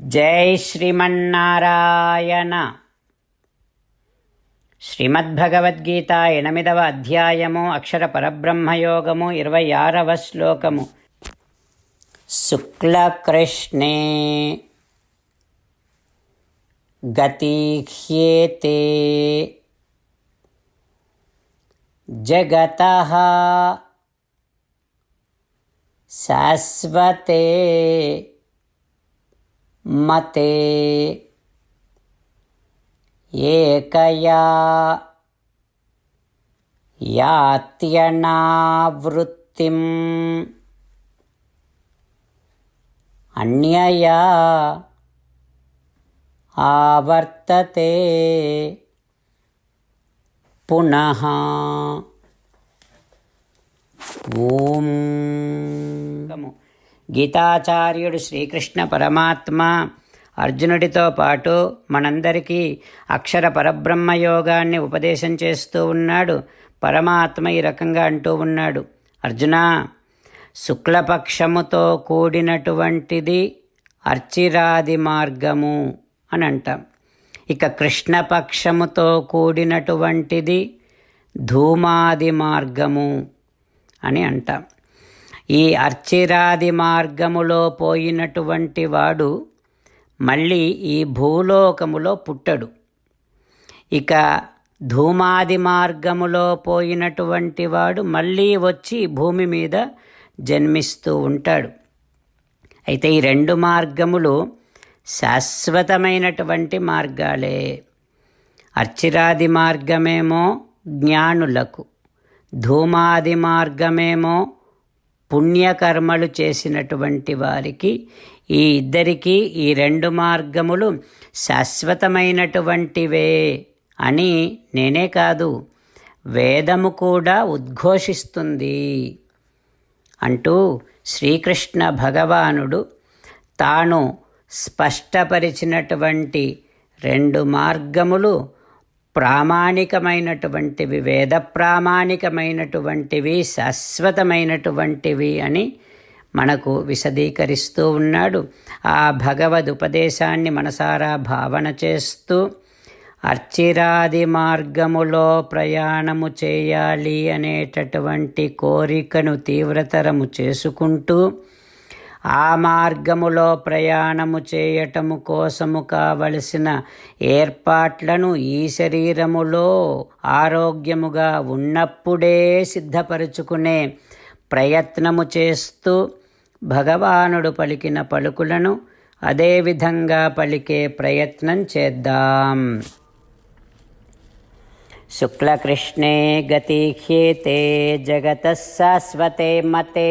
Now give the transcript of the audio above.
జై శ్రీమన్నారాయణ. శ్రీమద్భగవద్గీత ఎనిమిదవ అధ్యాయము అక్షర పరబ్రహ్మయోగము ఇరవై ఆరవ శ్లోకము. శుక్లకృష్ణే గతిహ్యేతే జగత శాశ్వతే. మతే ఏకయా యాత్యనావృత్తిం అన్యయా ఆవర్తతే పునః ఓం. గీతాచార్యుడు శ్రీకృష్ణ పరమాత్మ అర్జునుడితో పాటు మనందరికీ అక్షర పరబ్రహ్మ యోగాన్ని ఉపదేశం చేస్తూ ఉన్నాడు. పరమాత్మ ఈ రకంగా అంటూ ఉన్నాడు. అర్జున శుక్లపక్షముతో కూడినటువంటిది అర్చిరాది మార్గము అని అంటాం. ఇక కృష్ణపక్షముతో కూడినటువంటిది ధూమాది మార్గము అని అంటాం. ఈ అర్చిరాది మార్గములో పోయినటువంటి వాడు మళ్ళీ ఈ భూలోకములో పుట్టడు. ఇక ధూమాది మార్గములో పోయినటువంటి వాడు మళ్ళీ వచ్చి భూమి మీద జన్మిస్తూ ఉంటాడు. అయితే ఈ రెండు మార్గములు శాశ్వతమైనటువంటి మార్గాలే. అర్చిరాది మార్గమేమో జ్ఞానులకు ధూమాది మార్గమేమో పుణ్యకర్మలు చేసినటువంటి వారికి ఈ ఇద్దరికీ ఈ రెండు మార్గములు శాశ్వతమైనటువంటివే అని నేనే కాదు వేదము కూడా ఉద్ఘోషిస్తుంది. అంటూ శ్రీకృష్ణ భగవానుడు తాను స్పష్టపరిచినటువంటి రెండు మార్గములు ప్రామాణికమైనటువంటివి వేద ప్రామాణికమైనటువంటివి శాశ్వతమైనటువంటివి అని మనకు విశదీకరిస్తూ ఉన్నాడు. ఆ భగవద్ ఉపదేశాన్ని మనసారా భావన చేస్తూ అర్చిరాది మార్గములో ప్రయాణము చేయాలి అనేటటువంటి కోరికను తీవ్రతరము చేసుకుంటూ ఆ మార్గములో ప్రయాణము చేయటము కోసము కావలసిన ఏర్పాట్లను ఈ శరీరములో ఆరోగ్యముగా ఉన్నప్పుడే సిద్ధపరుచుకునే ప్రయత్నము చేస్తూ భగవానుడు పలికిన పలుకులను అదేవిధంగా పలికే ప్రయత్నం చేద్దాం. శుక్లకృష్ణే గతిహ్యేతే జగత శాశ్వతే మతే